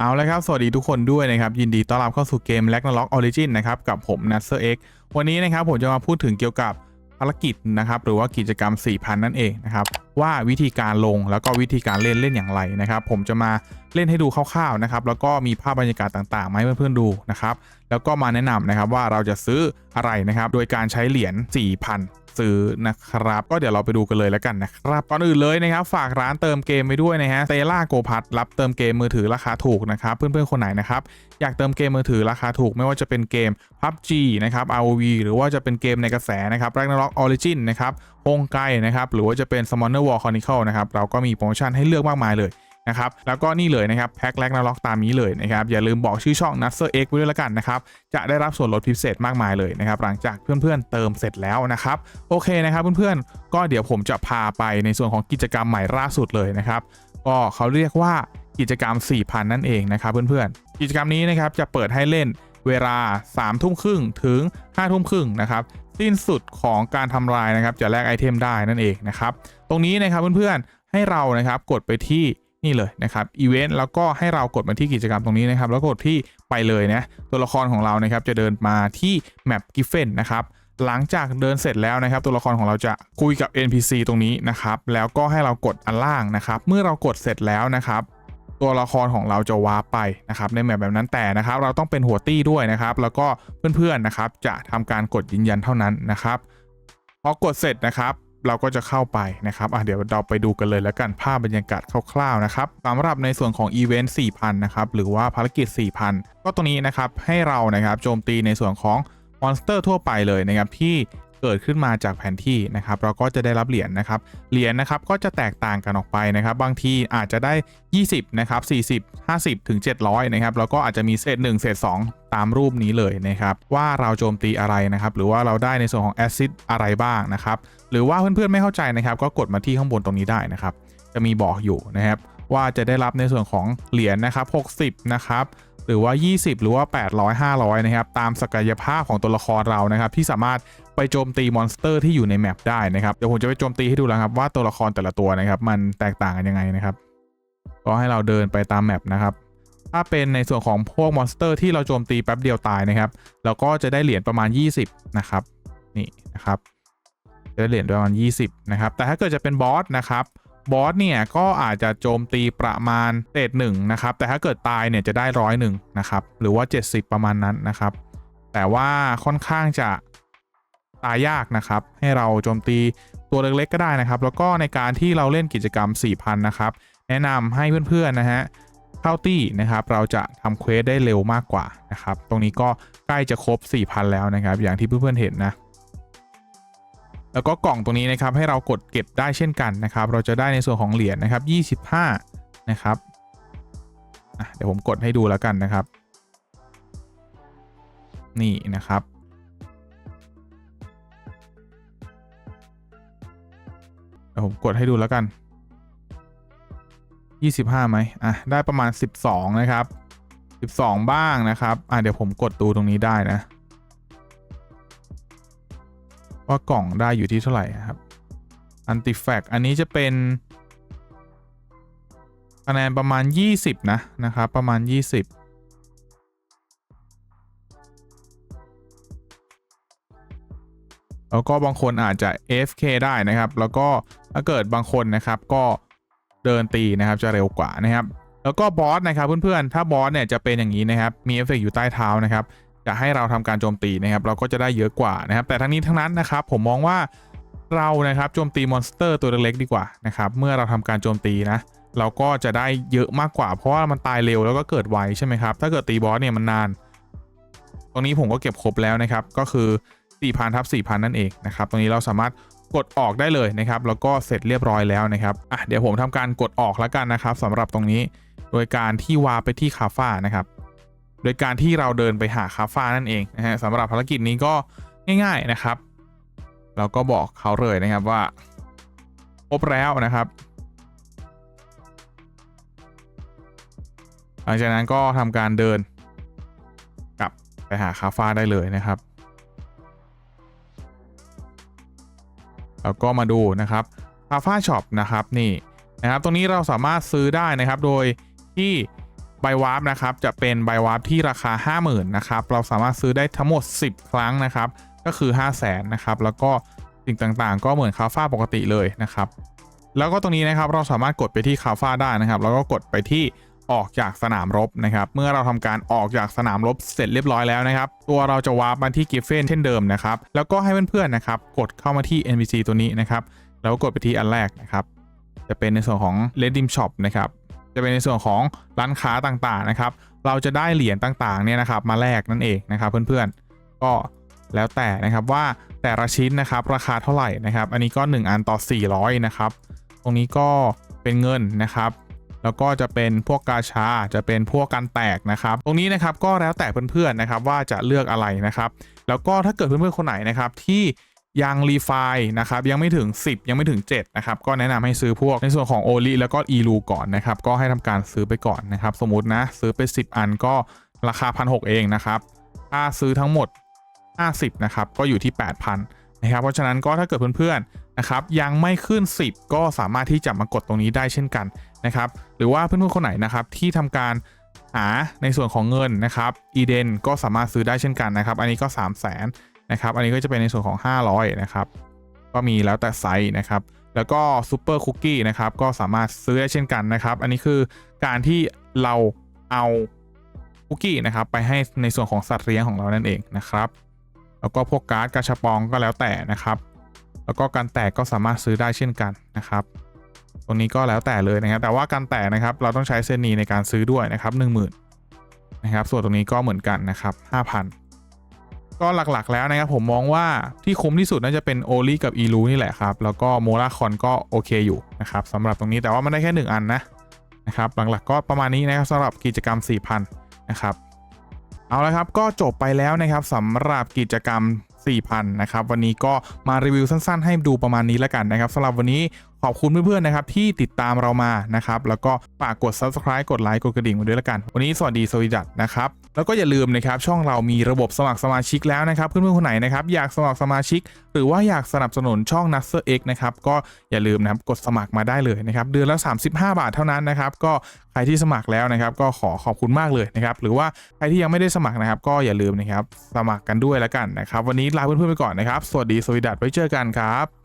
เอาละครับ สวัสดีทุกคนด้วยนะครับ ยินดีต้อนรับเข้าสู่เกม Ragnarok Origin นะครับ กับผม n a s s e r X วันนี้นะครับผมจะมาพูดถึงเกี่ยวกับภารกิจนะครับ หรือว่ากิจกรรม 4,000 นั่นเองนะครับ ว่าวิธีการลงแล้วก็วิธีการเล่นเล่นอย่างไรนะครับ ผมจะมาเล่นให้ดูคร่าวๆนะครับ แล้วก็มีภาพบรรยากาศต่างๆมาให้เพื่อนๆดูนะครับ แล้วก็มาแนะนำนะครับว่าเราจะซื้ออะไรนะครับ โดยการใช้เหรียญ4,000 ซื้อนะครับ ก็เดี๋ยวเราไปดูกันเลยแล้วกันนะครับก่อนอื่นเลยนะครับ ฝากร้านเติมเกมไปด้วยนะฮะเตล่าโกพัทรับเติมเกมมือถือราคาถูกนะครับ เพื่อนๆคนไหนนะครับอยากเติมเกมมือถือราคาถูกไม่ว่าจะเป็นเกม PUBG นะครับ ROV หรือว่าจะเป็นเกมในกระแสนะครับ Ragnarok Origin นะครับฮงไกนะครับหรือว่าจะเป็น Summoner War Chronicle นะครับเราก็มีโปรโมชั่นให้เลือกมากมายเลย นะครับแล้วก็นี่เลยนะครับแพ็คแรกนาล็อกตามนี้เลยนะครับอย่าลืมบอกชื่อช่อง n u t s e r X ไว้ด้วยละกันนะครับจะได้รับส่วนลดพิเศษมากมายเลยนะครับหลังจากเพื่อนๆเติมเสร็จแล้วนะครับโอเคนะครับเพื่อนๆ ก็เดี๋ยวผมจะพาไปในส่วนของกิจกรรมใหม่ล่าสุดเลยนะครับก็เขาเรียกว่ากิจกรรม 4,000 นั่นเองนะครับเพื่อนๆ กิจกรรมนี้นะครับจะเปิดให้เล่นเวลา3ทุ่มครึ่งถึง5ทุ่มครึ่งนะครับสิ้นสุดของการทำลายนะครับจะแลกไอเทมได้นั่นเองนะครับตรงนี้นะครับเพื่อนๆให้เรานะครับกดไปที่ นี่เลยนะครับอีเวนต์แล้วก็ให้เรากดมาที่กิจกรรมตรงนี้นะครับ แล้วกดที่ไปเลยนะตัวละครของเรานะครับจะเดินมาที่แมปกิฟเฟนนะครับหลังจากเดินเสร็จแล้วนะครับ ตัวละครของเราจะคุยกับ NPC ตรงนี้นะครับ แล้วก็ให้เรากดอันล่างนะครับ เมื่อเรากดเสร็จแล้วนะครับ ตัวละครของเราจะวาร์ปไปนะครับในแมปแบบนั้นแต่นะครับ เราต้องเป็นหัวตี้ด้วยนะครับ แล้วก็เพื่อนๆนะครับ จะทำการกดยืนยันเท่านั้นนะครับพอกดเสร็จนะครับ เราก็จะเข้าไปนะครับอะเดี๋ยวเราไปดูกันเลยแล้วกันภาพบรรยากาศคร่าวๆนะครับสำหรับในส่วนของอีเวนต์4,000นะครับหรือว่าภารกิจ 4,000 ก็ตรงนี้นะครับให้เรานะครับโจมตีในส่วนของมอนสเตอร์ทั่วไปเลยนะครับที่ เกิดขึ้นมาจากแผนที่นะครับเราก็จะได้รับเหรียญนะครับ เหรียญนะครับก็จะแตกต่างกันออกไปนะครับ บางทีอาจจะได้ 20 นะครับ 40 50 ถึง 700 นะครับ แล้วก็อาจจะมีเศษ 1 เศษ 2 ตามรูปนี้เลยนะครับ ว่าเราโจมตีอะไรนะครับ หรือว่าเราได้ในส่วนของแอซิดอะไรบ้างนะครับ หรือว่าเพื่อนๆไม่เข้าใจนะครับ ก็กดมาที่ข้างบนตรงนี้ได้นะครับ จะมีบอกอยู่นะครับ ว่าจะได้รับในส่วนของเหรียญนะครับ 60 นะครับ หรือว่า 20 หรือว่า 800 500 นะครับ ตามศักยภาพของตัวละครเรานะครับ ที่สามารถไปโจมตีมอนสเตอร์ที่อยู่ในแมปได้นะครับ เดี๋ยวผมจะไปโจมตีให้ดูแล้วครับว่าตัวละครแต่ละตัวนะครับ มันแตกต่างกันยังไงนะครับ ก็ให้เราเดินไปตามแมปนะครับถ้าเป็นในส่วนของพวกมอนสเตอร์ที่เราโจมตีแป๊บเดียวตายนะครับเราก็จะได้เหรียญประมาณ 20 นะครับ นี่นะครับจะได้เหรียญประมาณ 20 นะครับ แต่ถ้าเกิดจะเป็นบอสนะครับ บอสเนี่ยก็อาจจะโจมตีประมาณเศษหนึ่งนะครับ แต่ถ้าเกิดตายเนี่ยจะได้ร้อยหนึ่งนะครับ หรือว่า 70 ประมาณนั้นนะครับ แต่ว่าค่อนข้างจะตายยากนะครับ ให้เราโจมตีตัวเล็กๆก็ได้นะครับ แล้วก็ในการที่เราเล่นกิจกรรม 4,000 นะครับ แนะนำให้เพื่อนๆนะฮะเข้าตี้นะครับ เราจะทำเควสได้เร็วมากกว่านะครับ ตรงนี้ก็ใกล้จะครบ 4,000 แล้วนะครับ อย่างที่เพื่อนๆเห็นนะ แล้วก็กล่องตรงนี้นะครับให้เรากดเก็บได้เช่นกันนะครับ เราจะได้ในส่วนของเหรียญนะครับ25 นะครับเดี๋ยวผมกดให้ดูแล้วกันนะครับ นี่นะครับ เดี๋ยวผมกดให้ดูแล้วกัน 25ไหมอะได้ประมาณ 12 นะครับ 12 บ้างนะครับ อะเดี๋ยวผมกดดูตรงนี้ได้นะ ว่ากล่องได้อยู่ที่เท่าไหร่ครับอันติแฟกอันนี้จะเป็นคะแนนประมาณ 20 นะ นะครับ ประมาณ 20 แล้วก็บางคนอาจจะ FK ได้นะครับ แล้วก็ถ้าเกิดบางคนนะครับก็เดินตีนะครับจะเร็วกว่านะครับ แล้วก็บอสนะครับเพื่อนๆ ถ้าบอสเนี่ยจะเป็นอย่างนี้นะครับ มีเอฟเฟกต์อยู่ใต้เท้านะครับ จะให้เราทำการโจมตีนะครับ เราก็จะได้เยอะกว่านะครับ แต่ทั้งนี้ทั้งนั้นนะครับ ผมมองว่าเรานะครับโจมตีมอนสเตอร์ตัวเล็กๆดีกว่านะครับ เมื่อเราทำการโจมตีนะ เราก็จะได้เยอะมากกว่า เพราะว่ามันตายเร็วแล้วก็เกิดไวใช่ไหมครับ ถ้าเกิดตีบอสเนี่ยมันนาน ตรงนี้ผมก็เก็บครบแล้วนะครับ ก็คือ4,000ทับ4,000 นั่นเองนะครับ ตรงนี้เราสามารถกดออกได้เลยนะครับ แล้วก็เสร็จเรียบร้อยแล้วนะครับ อะเดี๋ยวผมทำการกดออกแล้วกันนะครับสำหรับตรงนี้ โดยการที่วาร์ไปที่คาฟ้านะครับ โดยการที่เราเดินไปหาคาฟ้านั่นเองนะฮะสำหรับภารกิจนี้ก็ง่าย ๆนะครับ เราก็บอกเขาเลยนะครับว่าครบแล้วนะครับ หลังจากนั้นก็ทำการเดินกลับไปหาคาฟ้าได้เลยนะครับแล้วก็มาดูนะครับคาฟ้าช็อปนะครับนี่นะครับ ตรงนี้เราสามารถซื้อได้นะครับ โดยที่ ใบวาร์ปนะครับจะเป็นใบวาร์ปที่ราคา 50,000นะครับเราสามารถซื้อได้ทั้งหมด 10 ครั้งนะครับ ก็คือ 5 0 0 0 0นนะครับแล้วก็สิ่งต่างๆ ก็เหมือนคาฟ้าปกติเลยนะครับแล้วก็ตรงนี้นะครับเราสามารถกดไปที่คาฟ้าได้นะครับ แล้วก็กดไปที่ออกจากสนามรบนะครับ เมื่อเราทำการออกจากสนามรบเสร็จเรียบร้อยแล้วนะครับ ตัวเราจะวาร์ปมาที่กิฟเฟนเช่นเดิมนะครับ แล้วก็ให้เพื่อนๆนะครับ กดเข้ามาที่ NPC ตัวนี้นะครับ แล้วกดไปที่อันแรกนะครับ จะเป็นในส่วนของ Redeem Shop นะครับ จะเป็นในส่วนของร้านค้าต่างๆนะครับ เราจะได้เหรียญต่างๆเนี่ยนะครับมาแลกนั่นเองนะครับเพื่อนๆ ก็แล้วแต่นะครับว่าแต่ละชิ้นนะครับราคาเท่าไหร่นะครับ อันนี้ก็ 1 อันต่อ 400 นะครับ ตรงนี้ก็เป็นเงินนะครับแล้วก็จะเป็นพวกกาชาจะเป็นพวกการแตกนะครับ ตรงนี้นะครับก็แล้วแต่เพื่อนๆนะครับว่าจะเลือกอะไรนะครับ แล้วก็ถ้าเกิดเพื่อนๆคนไหนนะครับที่ ยังรีไฟนะครับยังไม่ถึง 10 ยังไม่ถึง7นะครับก็แนะนำให้ซื้อพวกในส่วนของโอลิแล้วก็อีลูก่อนนะครับก็ให้ทำการซื้อไปก่อนนะครับสมมตินะซื้อไป 10 อันก็ราคา1,600เองนะครับถ้าซื้อทั้งหมด 50นะครับก็อยู่ที่ 8,000นะครับเพราะฉะนั้นก็ถ้าเกิดเพื่อนๆนะครับยังไม่ขึ้น 10 ก็สามารถที่จะมากดตรงนี้ได้เช่นกันนะครับหรือว่าเพื่อนๆคนไหนนะครับที่ทำการหาในส่วนของเงินนะครับอีเดนก็สามารถซื้อได้เช่นกันนะครับ อันนี้ก็ 3 0 0 0 0 นะครับ อันนี้ก็จะเป็นในส่วนของ 500 นะครับ ก็มีแล้วแต่ไซส์นะครับ แล้วก็ซูเปอร์คุกกี้นะครับ ก็สามารถซื้อได้เช่นกันนะครับ อันนี้คือการที่เราเอาคุกกี้นะครับ ไปให้ในส่วนของสัตว์เลี้ยงของเรานั่นเองนะครับ แล้วก็พวกการ์ดกาชาปองก็แล้วแต่นะครับ แล้วก็การแตกก็สามารถซื้อได้เช่นกันนะครับ ตรงนี้ก็แล้วแต่เลยนะครับ แต่ว่าการแตกนะครับ เราต้องใช้เส้นนี้ในการซื้อด้วยนะครับ 10,000นะครับ ส่วนตรงนี้ก็เหมือนกันนะครับ 5,000 ก็หลักๆแล้วนะครับผมมองว่าที่คุ้มที่สุดน่าจะเป็นโอลีกับอีลูนี่แหละครับ แล้วก็โมราคอนก็โอเคอยู่นะครับสำหรับตรงนี้แต่ว่ามันได้แค่ 1 อันนะนะครับหลักๆก็ประมาณนี้นะครับสำหรับกิจกรรม 4,000นะครับเอาละครับก็จบไปแล้วนะครับสำหรับกิจกรรม4,000นะครับวันนี้ก็มารีวิวสั้นๆ ให้ดูประมาณนี้แล้วกันนะครับสำหรับวันนี้ ขอบคุณเพื่อนๆนะครับที่ติดตามเรามานะครับแล้วก็ฝากกด subscribe กดไลค์กดกระดิ่งไว้ด้วยล้วกัน วันนี้สวัสดีสวีดัตนะครับแล้วก็อย่าลืมนะครับช่องเรามีระบบสมัครสมาชิกแล้วนะครับเพื่อนๆคนไหนนะครับอยากสมัครสมาชิก หรือว่าอยากสนับสนุนช่อง n a s เ e r X นะครับก็อย่าลืมนะครับกดสมัครมาได้เลยนะครับเดือนละ 35 บาทเท่านั้นนะครับก็ใครที่สมัครแล้วนะครับก็ขอขอบคุณมากเลยนะครับหรือว่าใครที่ยังไม่ได้สมัครนะครับ ก็อย่าลืมนะครับสมัครกันด้วยล้วกันนะครับวันนี้ลาเพื่อนๆไปก่อนนะครับสวัสดีสวีดัตไว้เจอกันครับ